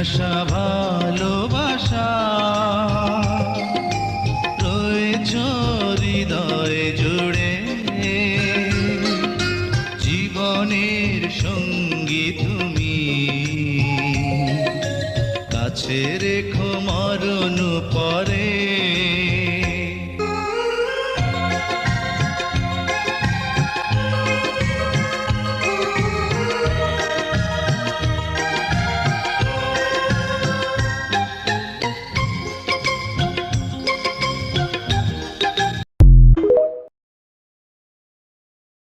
আসা ভালোবাসা। রয়েছ হৃদয় জুড়ে। জীবনের সঙ্গী তুমি। কাছে রেখো মরণ পরে।